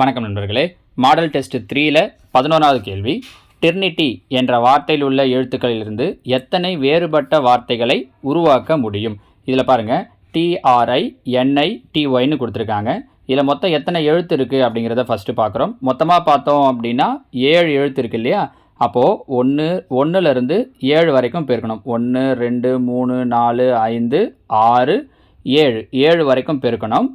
வணக்கம் நண்பர்களே. Model test த்ரீல பதினோராவது கேள்வி. டெர்னிட்டி என்ற வார்த்தையில் உள்ள எழுத்துக்களிலிருந்து எத்தனை வேறுபட்ட வார்த்தைகளை உருவாக்க முடியும்? இதில் பாருங்கள் டிஆர்ஐ என்ஐ டிஒய்னு கொடுத்துருக்காங்க. இதில் மொத்தம் எத்தனை எழுத்து இருக்குது அப்படிங்கிறத ஃபஸ்ட்டு பார்க்குறோம். மொத்தமாக பார்த்தோம் அப்படின்னா ஏழு எழுத்து இருக்கு இல்லையா? அப்போது ஒன்று ஒன்றுலேருந்து ஏழு வரைக்கும் பெருக்கணும். ஒன்று ரெண்டு மூணு நாலு ஐந்து ஆறு ஏழு. ஏழு வரைக்கும் பெருக்கணும்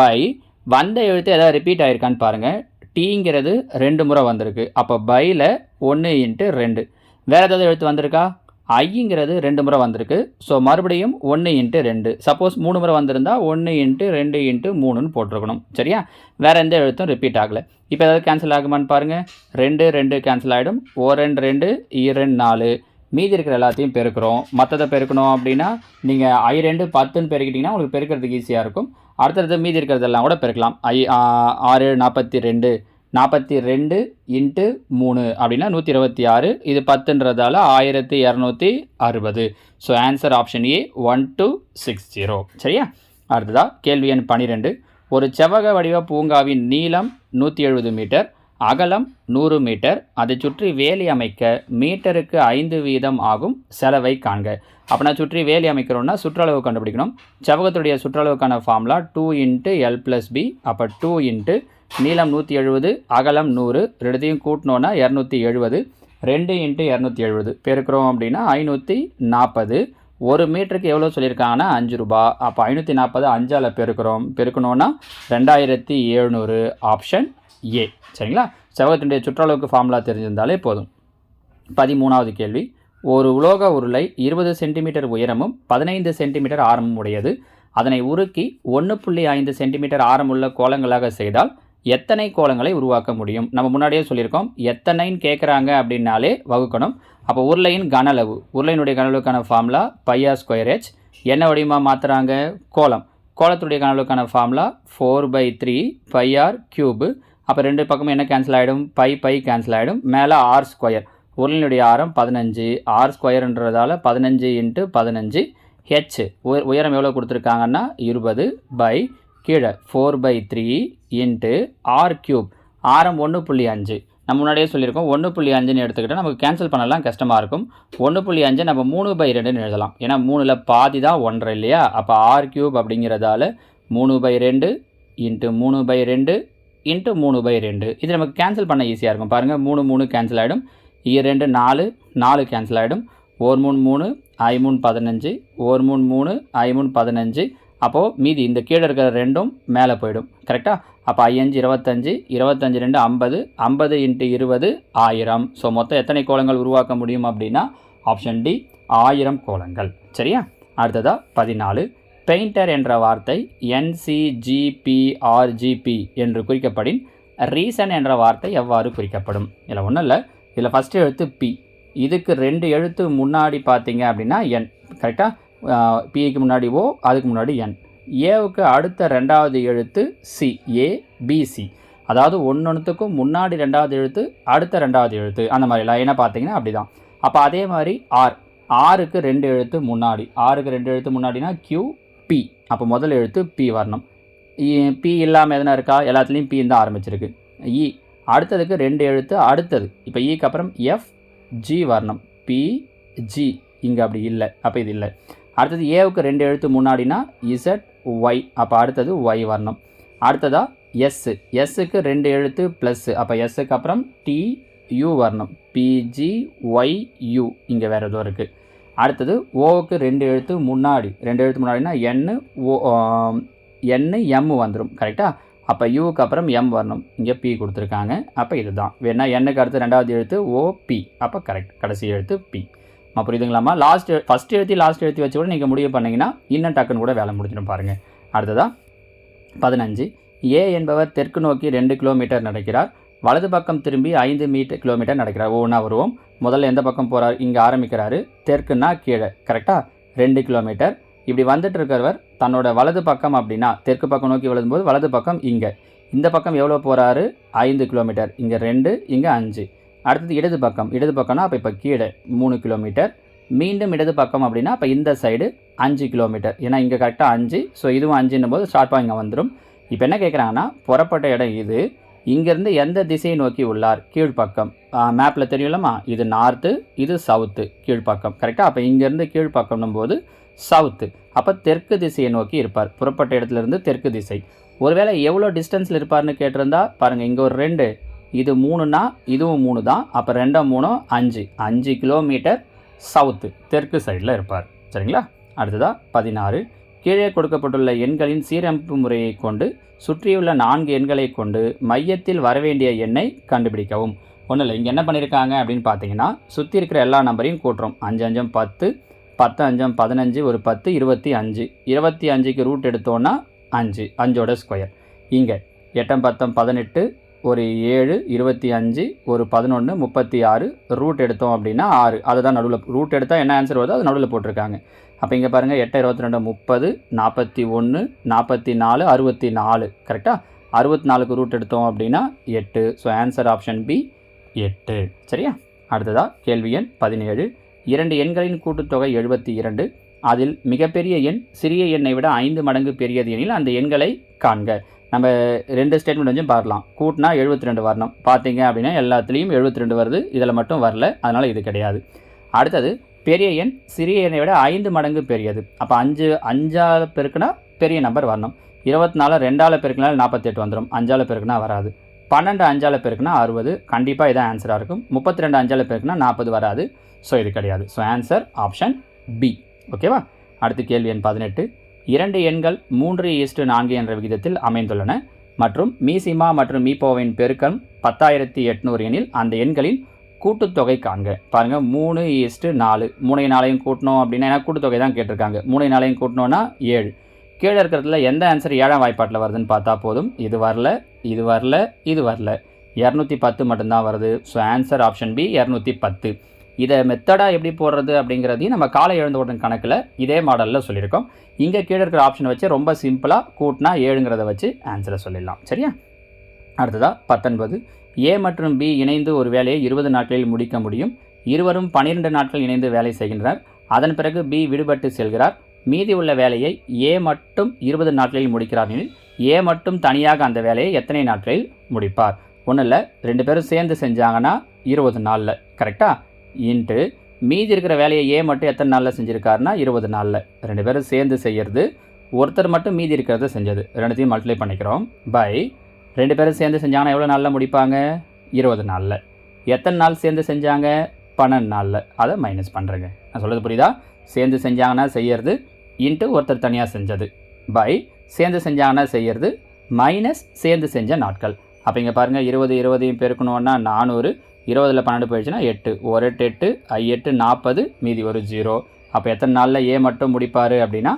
பை வந்த எழுத்து ஏதாவது ரிப்பீட் ஆயிருக்கான்னு பாருங்கள் டீங்கிறது ரெண்டு முறை வந்திருக்கு. அப்போ பையில் ஒன்று இன்ட்டு ரெண்டு. வேறு ஏதாவது எழுத்து வந்திருக்கா? ஐங்கிறது ரெண்டு முறை வந்திருக்கு. ஸோ மறுபடியும் ஒன்று இன்ட்டு ரெண்டு. சப்போஸ் மூணு முறை வந்திருந்தா ஒன்று இன்ட்டு ரெண்டு இன்ட்டு மூணுன்னு போட்டிருக்கணும். சரியா? வேறு எந்த எழுத்தும் ரிப்பீட் ஆகலை. இப்போ ஏதாவது கேன்சல் ஆகுமான்னு பாருங்கள் ரெண்டு ரெண்டு கேன்சல் ஆகிடும் ஓ ரெண்டு ரெண்டு e இரண்டு நாலு. மீதி இருக்கிற எல்லாத்தையும் பெருக்கிறோம். மற்றதை பெருக்கணும் அப்படின்னா நீங்கள் ஐ ரெண்டு பத்துன்னு பெருக்கிட்டிங்கன்னா உங்களுக்கு பெருக்கிறதுக்கு ஈஸியாக இருக்கும். அடுத்தடுத்து மீதி இருக்கிறதெல்லாம் கூட பெருக்கலாம். ஐ ஆறு நாற்பத்தி ரெண்டு நாற்பத்தி ரெண்டு இன்ட்டு மூணு அப்படின்னா நூற்றி இருபத்தி ஆறு இது பத்துன்றதால ஆயிரத்தி இரநூத்தி அறுபது. So answer option A one two six zero சரியா? அடுத்ததா கேள்வி எண் பன்னிரெண்டு ஒரு செவ்வக வடிவ பூங்காவின் நீளம் நூற்றி எழுபது மீட்டர். அகலம் நூறு மீட்டர். அதை சுற்றி வேலி அமைக்க மீட்டருக்கு ஐந்து வீதம் ஆகும் செலவை காண்க. அப்போ நான் சுற்றி வேலி அமைக்கிறோம்னா சுற்றளவு கண்டுபிடிக்கணும். செவகத்துடைய சுற்றளவுக்கான formula two into L plus B அப்போ டூ இன்ட்டு நீளம் நூற்றி எழுபது அகலம் நூறு ரெண்டுத்தையும் கூட்டினோன்னா இரநூத்தி எழுபது ரெண்டு இன்ட்டு இரநூத்தி எழுபது பெருக்கிறோம் அப்படின்னா ஐநூற்றி நாற்பது ஒரு மீட்டருக்கு எவ்வளோ சொல்லியிருக்காங்கன்னா அஞ்சு ரூபா. அப்போ ஐநூற்றி நாற்பது அஞ்சால் பெருக்கிறோம். பெருக்கணுன்னா ரெண்டாயிரத்தி எழுநூறு. Option A. சரிங்களா? செவ்வகத்தினுடைய சுற்றளவுக்கு ஃபார்முலா தெரிஞ்சிருந்தாலே போதும். பதிமூணாவது கேள்வி. ஒரு உலோக உருளை இருபது சென்டிமீட்டர் உயரமும் பதினைந்து சென்டிமீட்டர் ஆரமும் உடையது. அதனை உருக்கி ஒன்று புள்ளி ஐந்து சென்டிமீட்டர் ஆரமுள்ள கோலங்களாக செய்தால் எத்தனை கோலங்களை உருவாக்க முடியும்? நம்ம முன்னாடியே சொல்லியிருக்கோம். எத்தனைன்னு கேட்குறாங்க அப்படின்னாலே வகுக்கணும். அப்போ உருளையின் கனளவு உருளையினுடைய கனளவுக்கான formula pi r square H என்ன வடிவமாக மாற்றுறாங்க கோலம். கோலத்துடைய கன formula four pi three pi r cube அப்போ ரெண்டு பக்கமும் என்ன கேன்சல் ஆகிடும் பை பை கேன்சல் ஆகிடும் மேலே ஆர் ஸ்கொயர் உருளினுடைய ஆரம் பதினஞ்சு. ஆர் ஸ்கொயர்ன்றதால பதினஞ்சு இன்ட்டு பதினஞ்சு. ஹெச் உயரம் எவ்வளோ கொடுத்துருக்காங்கன்னா இருபது பை கீழே. Four pi three into R cube ஆரம் ஒன்று புள்ளி அஞ்சு. நம்ம முன்னாடியே சொல்லியிருக்கோம். ஒன்று புள்ளி அஞ்சுன்னு எடுத்துக்கிட்டால் நமக்கு கேன்சல் பண்ணலாம். கஷ்டமாக இருக்கும். ஒன்று புள்ளி அஞ்சு நம்ம மூணு பை ரெண்டுன்னு எழுதலாம். ஏன்னா மூணில் பாதி தான் ஒன்றரை இல்லையா? அப்போ ஆர் கியூப் அப்படிங்கிறதால மூணு பை ரெண்டு இன்ட்டு மூணு பை ரெண்டு இன்ட்டு மூணு பை ரெண்டு. இது நமக்கு கேன்சல் பண்ண ஈஸியாக இருக்கும். பாருங்கள் மூணு மூணு கேன்சல் ஆகிடும் இ ரெண்டு நாலு நாலு கேன்சல் ஆகிடும் ஓர் மூணு மூணு ஐ மூணு பதினஞ்சு. ஓர் மூணு மூணு ஐ மூணு பதினஞ்சு. அப்போது மீதி இந்த கீழே இருக்கிற ரெண்டும் மேலே போயிடும். கரெக்டாக அப்போ ஐயஞ்சு இருபத்தஞ்சு இருபத்தஞ்சு ரெண்டு ஐம்பது. ஐம்பது இன்ட்டு இருபது ஆயிரம். ஸோ மொத்தம் எத்தனை கோலங்கள் உருவாக்க முடியும் அப்படின்னா ஆப்ஷன் டி ஆயிரம் கோலங்கள். சரியா? அடுத்ததாக பதினாலு. பெயிண்டர் என்ற வார்த்தை என்சிஜிபிஆர்ஜிபி என்று குறிக்கப்படின் ரீசன் என்ற வார்த்தை எவ்வாறு குறிக்கப்படும்? இதில் ஒன்றும் இல்லை. இதில் ஃபஸ்ட்டு எழுத்து பி இதுக்கு ரெண்டு எழுத்து முன்னாடி பார்த்தீங்க அப்படின்னா என் கரெக்டாக பிஐக்கு முன்னாடி ஓ அதுக்கு முன்னாடி என் ஏவுக்கு அடுத்த ரெண்டாவது எழுத்து சி ஏ பிசி அதாவது ஒன்றொன்றுத்துக்கும் முன்னாடி ரெண்டாவது எழுத்து அடுத்த ரெண்டாவது எழுத்து. அந்த மாதிரி லைனாக பார்த்தீங்கன்னா அப்படி தான் அப்போ அதே மாதிரி ஆர் ஆறுக்கு ரெண்டு எழுத்து முன்னாடி. ஆறுக்கு ரெண்டு எழுத்து முன்னாடினா கியூ பி அப்போ முதல் எழுத்து பி வரணும். பி இல்லாமல் எதனா இருக்கா? எல்லாத்துலேயும் பி தான் ஆரம்பிச்சிருக்கு. இ அடுத்ததுக்கு ரெண்டு எழுத்து அடுத்தது. இப்போ ஈக்கு e அப்புறம் எஃப் ஜி வரணும். பி ஜி இங்கே அப்படி இல்லை. அப்போ இது இல்லை. அடுத்தது ஏவுக்கு ரெண்டு எழுத்து முன்னாடினா இசட் ஒய் அப்போ அடுத்தது ஒய் வரணும். அடுத்ததாக எஸ்ஸு எஸ்ஸுக்கு ரெண்டு எழுத்து ப்ளஸ்ஸு அப்போ எஸ்ஸுக்கு அப்புறம் டி யூ வரணும். பிஜி ஒய் யூ இங்கே வேறு எதுவும் இருக்குது அடுத்தது ஓவுக்கு ரெண்டு எழுத்து முன்னாடி ரெண்டு எழுத்து முன்னாடினா என்னு ஓ என்னு எம் வந்துடும் கரெக்டாக அப்போ யூவுக்கு அப்புறம் எம் வரணும். இங்கே பி கொடுத்துருக்காங்க. அப்போ இதுதான். வேணா எண்ணுக்கு அடுத்து ரெண்டாவது எழுத்து ஓ பி அப்போ கரெக்ட் கடைசி எழுத்து பி அம்மா புரியுதுங்களாம்மா? லாஸ்ட் ஃபஸ்ட் எழுத்தி லாஸ்ட் எழுத்தி வச்சு கூட நீங்கள் முடிவு பண்ணிங்கன்னா இன்னும் டக்குன்னு கூட வேலை முடிஞ்சிடும் பாருங்கள் அடுத்ததாக பதினஞ்சு. ஏ என்பவர் தெற்கு நோக்கி ரெண்டு கிலோமீட்டர் நடக்கிறார். வலது பக்கம் திரும்பி ஐந்து மீட்டர் கிலோமீட்டர் நடக்கிறார். ஒவ்வொன்றா வருவோம். முதல்ல எந்த பக்கம் போகிறார் இங்கே ஆரம்பிக்கிறாரு. தெற்குன்னா கீழே. கரெக்டாக ரெண்டு கிலோமீட்டர் இப்படி வந்துட்டு இருக்கிறவர் தன்னோட வலது பக்கம் அப்படின்னா தெற்கு பக்கம் நோக்கி விழும்போது வலது பக்கம் இங்கே. இந்த பக்கம் எவ்வளோ போகிறாரு ஐந்து கிலோமீட்டர் இங்கே ரெண்டு இங்கே அஞ்சு. அடுத்தது இடது பக்கம். இடது பக்கம்னா அப்போ இப்போ கீழே மூணு கிலோமீட்டர் மீண்டும் இடது பக்கம் அப்படின்னா அப்போ இந்த சைடு அஞ்சு கிலோமீட்டர் ஏன்னா இங்கே கரெக்டாக அஞ்சு. ஸோ இதுவும் அஞ்சுன்னும் போது ஸ்டார்ட் இங்கே வந்துடும் இப்போ என்ன கேட்குறாங்கன்னா புறப்பட்ட இடம் இது. இங்கேருந்து எந்த திசையை நோக்கி உள்ளார்? கீழ்ப்பக்கம். மேப்பில் தெரியும்லமா இது நார்த்து இது சவுத்து கீழ்ப்பக்கம். கரெக்டாக அப்போ இங்கேருந்து கீழ்ப்பக்கம்னும் போது சவுத்து அப்போ தெற்கு திசையை நோக்கி இருப்பார். புறப்பட்ட இடத்துலேருந்து தெற்கு திசை. ஒருவேளை எவ்வளோ டிஸ்டன்ஸில் இருப்பார்னு கேட்டிருந்தா பாருங்கள் இங்கே ஒரு ரெண்டு. இது மூணுனா இதுவும் மூணு தான் அப்போ ரெண்டும் மூணும் அஞ்சு. அஞ்சு கிலோமீட்டர் சவுத்து தெற்கு சைடில் இருப்பார். சரிங்களா? அடுத்ததாக பதினாறு. கீழே கொடுக்கப்பட்டுள்ள எண்களின் சீரமைப்பு முறையை கொண்டு சுற்றியுள்ள நான்கு எண்களை கொண்டு மையத்தில் வரவேண்டிய எண்ணை கண்டுபிடிக்கவும். ஒன்றும் இல்லை இங்கே என்ன பண்ணியிருக்காங்க அப்படின்னு பார்த்தீங்கன்னா சுற்றி இருக்கிற எல்லா நம்பரையும் கூட்டுறோம். அஞ்சு அஞ்சம் பத்து பத்து அஞ்சம் பதினஞ்சு ஒரு பத்து இருபத்தி அஞ்சு. இருபத்தி அஞ்சுக்கு ரூட் எடுத்தோன்னா அஞ்சு அஞ்சோட ஸ்கொயர் இங்கே எட்டம் பத்தம் பதினெட்டு ஒரு ஏழு இருபத்தி அஞ்சு ஒரு பதினொன்று முப்பத்தி ஆறு ரூட் எடுத்தோம் அப்படின்னா ஆறு. அதுதான் நடுவில் ரூட் எடுத்தால் என்ன ஆன்சர் வருதோ அது நடுவில் போட்டிருக்காங்க. அப்போ இங்கே பாருங்கள் எட்டு இருபத்தி ரெண்டு முப்பது நாற்பத்தி ஒன்று நாற்பத்தி நாலு அறுபத்தி நாலு. கரெக்டாக அறுபத்தி நாலுக்கு ரூட் எடுத்தோம் அப்படின்னா எட்டு. ஸோ ஆன்சர் ஆப்ஷன் பி எட்டு. சரியா? அடுத்ததாக கேள்வி எண் பதினேழு. இரண்டு எண்களின் கூட்டுத்தொகை எழுபத்தி இரண்டு. அதில் மிகப்பெரிய எண் சிறிய எண்ணை விட ஐந்து மடங்கு பெரியது எனில் அந்த எண்களை காண்க. நம்ம ரெண்டு ஸ்டேட்மெண்ட் வந்து பார்க்கலாம். கூட்டினா எழுபத்தி ரெண்டு வரணும். பார்த்தீங்க அப்படின்னா எல்லாத்துலேயும் எழுபத்தி ரெண்டு வருது. இதில் மட்டும் வரல. அதனால் இது கிடையாது. அடுத்தது பெரிய எண் சிறிய எண்ணை விட ஐந்து மடங்கு பெரியது. அப்போ அஞ்சு அஞ்சால் பெருக்குனா பெரிய நம்பர் வரணும். இருபத்தி நாலு ரெண்டால் பெருக்கினாலும் நாற்பத்தெட்டு வந்துடும் அஞ்சால் பெருக்குனா வராது. பன்னெண்டு அஞ்சால் பெருக்குனா அறுபது. கண்டிப்பாக இதான் ஆன்சராக இருக்கும். முப்பத்தி ரெண்டு அஞ்சால் பெருக்குனா நாற்பது வராது. ஸோ இது கிடையாது. ஸோ ஆன்சர் ஆப்ஷன் பி ஓகேவா அடுத்து கேள்வி எண் பதினெட்டு. இரண்டு எண்கள் மூன்று ஈஸ்டு நான்கு என்ற விகிதத்தில் அமைந்துள்ளன. மற்றும் மீசிமா மற்றும் மீபோவின் பெருக்கம் பத்தாயிரத்தி எட்நூறு எனில் அந்த எண்களின் கூட்டுத்தொகை காண்க. பாருங்கள் மூணு ஈஸ்ட்டு நாலு. மூணை நாளையும் கூட்டணும் அப்படின்னா ஏன்னா கூட்டுத்தொகை தான் கேட்டிருக்காங்க. மூணை நாளையும் கூட்டணும்னா ஏழு. கீழே இருக்கிறதுல எந்த ஆன்சர் ஏழாம் வாய்ப்பாட்டில் வருதுன்னு பார்த்தா போதும். இது வரல இது வரல இது வரல. இரநூத்தி பத்து மட்டும்தான் வருது. ஸோ ஆன்சர் ஆப்ஷன் பி இரநூத்தி பத்து. இதை மெத்தடாக எப்படி போடுறது அப்படிங்கிறதையும் நம்ம காலை எழுந்த உடனே கணக்கில் இதே மாடலில் சொல்லியிருக்கோம். இங்கே கீழே இருக்கிற ஆப்ஷனை வச்சு ரொம்ப சிம்பிளாக கூட்டினா ஏழுங்கிறத வச்சு ஆன்சரை சொல்லிடலாம். சரியா? அடுத்ததாக பத்தொன்பது. ஏ மற்றும் பி இணைந்து ஒரு வேலையை இருபது நாட்களில் முடிக்க முடியும். இருவரும் பன்னிரெண்டு நாட்கள் இணைந்து வேலை செய்கின்றனர். அதன் பிறகு பி விடுபட்டு செல்கிறார். மீதி உள்ள வேலையை ஏ மட்டும் இருபது நாட்களில் முடிக்கிறார் எனில் ஏ மட்டும் தனியாக அந்த வேலையை எத்தனை நாட்களில் முடிப்பார்? ஒன்றும் இல்லை ரெண்டு பேரும் சேர்ந்து செஞ்சாங்கன்னா இருபது நாளில் கரெக்டாக இன்று மீதி இருக்கிற வேலையை ஏ மட்டும் எத்தனை நாளில் செஞ்சுருக்காருன்னா இருபது நாளில். ரெண்டு பேரும் சேர்ந்து செய்கிறது ஒருத்தர் மட்டும் மீதி இருக்கிறத செஞ்சது. ரெண்டுத்தையும் மல்டிப்ளை பண்ணிக்கிறோம். பை ரெண்டு பேரும் சேர்ந்து செஞ்சாங்கன்னா எவ்வளோ நாளில் முடிப்பாங்க? இருபது நாளில். எத்தனை நாள் சேர்ந்து செஞ்சாங்க? பன்னெண்டு நாளில். அதை மைனஸ் பண்ணுறேங்க நான் சொல்கிறது புரியுதா? சேர்ந்து செஞ்சாங்கன்னா செய்யறது இன்ட்டு ஒருத்தர் தனியாக செஞ்சது பை சேர்ந்து செஞ்சாங்கன்னா செய்யறது மைனஸ் சேர்ந்து செஞ்ச நாட்கள். அப்போ இங்கே பாருங்கள் இருபது இருபதையும் பெருக்கணுன்னா நானூறு. இருபதில் பன்னெண்டு போயிடுச்சுன்னா எட்டு. ஒரு எட்டு எட்டு ஐ எட்டு நாற்பது மீதி ஒரு ஜீரோ அப்போ எத்தனை நாளில் ஏ மட்டும் முடிப்பார் அப்படின்னா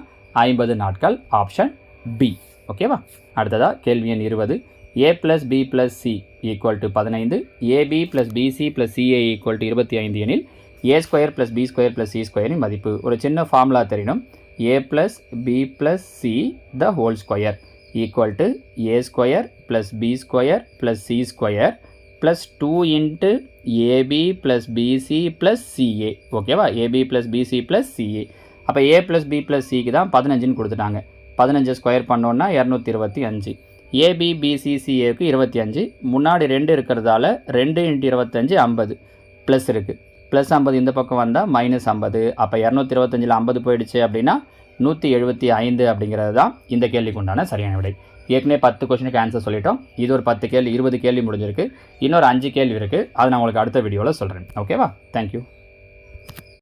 ஐம்பது நாட்கள். ஆப்ஷன் பி ஓகேவா அடுத்ததாக கேள்வி எண் இருபது. A plus B plus C equal to பதினைந்து AB plus BC plus CA equal to இருபத்தி ஐந்து எனில் A square plus B square plus C ஸ்கொயரின் மதிப்பு. ஒரு சின்ன ஃபார்முலா தெரியணும் A plus B plus C the whole square equal to A square plus B square plus C square plus two into AB plus BC plus CA ஓகேவா AB plus BC plus CA அப்போ A plus B plus சிக்கு தான் பதினஞ்சுன்னு கொடுத்துட்டாங்க. பதினஞ்சு square பண்ணோன்னா இரநூத்தி இருபத்தி அஞ்சு. ஏபிபிசிசிஏக்கு இருபத்தி அஞ்சு. முன்னாடி ரெண்டு இருக்கிறதால ரெண்டு இன்ட்டு இருபத்தஞ்சு ஐம்பது. ப்ளஸ் இருக்குது ப்ளஸ் ஐம்பது இந்த பக்கம் வந்தால் மைனஸ் ஐம்பது. அப்போ இரநூத்தி இருபத்தஞ்சில் ஐம்பது போயிடுச்சு அப்படின்னா நூற்றி எழுபத்தி ஐந்து அப்படிங்கிறது தான் இந்த கேள்விக்கு உண்டான சரியான விடை. ஏற்கனவே பத்து கொஷனுக்கு ஆன்சர் சொல்லிட்டோம். இது ஒரு பத்து கேள்வி இருபது கேள்வி முடிஞ்சிருக்கு. இன்னொரு அஞ்சு கேள்வி இருக்குது அதை நான் உங்களுக்கு அடுத்த வீடியோவில் சொல்கிறேன் ஓகேவா தேங்க்யூ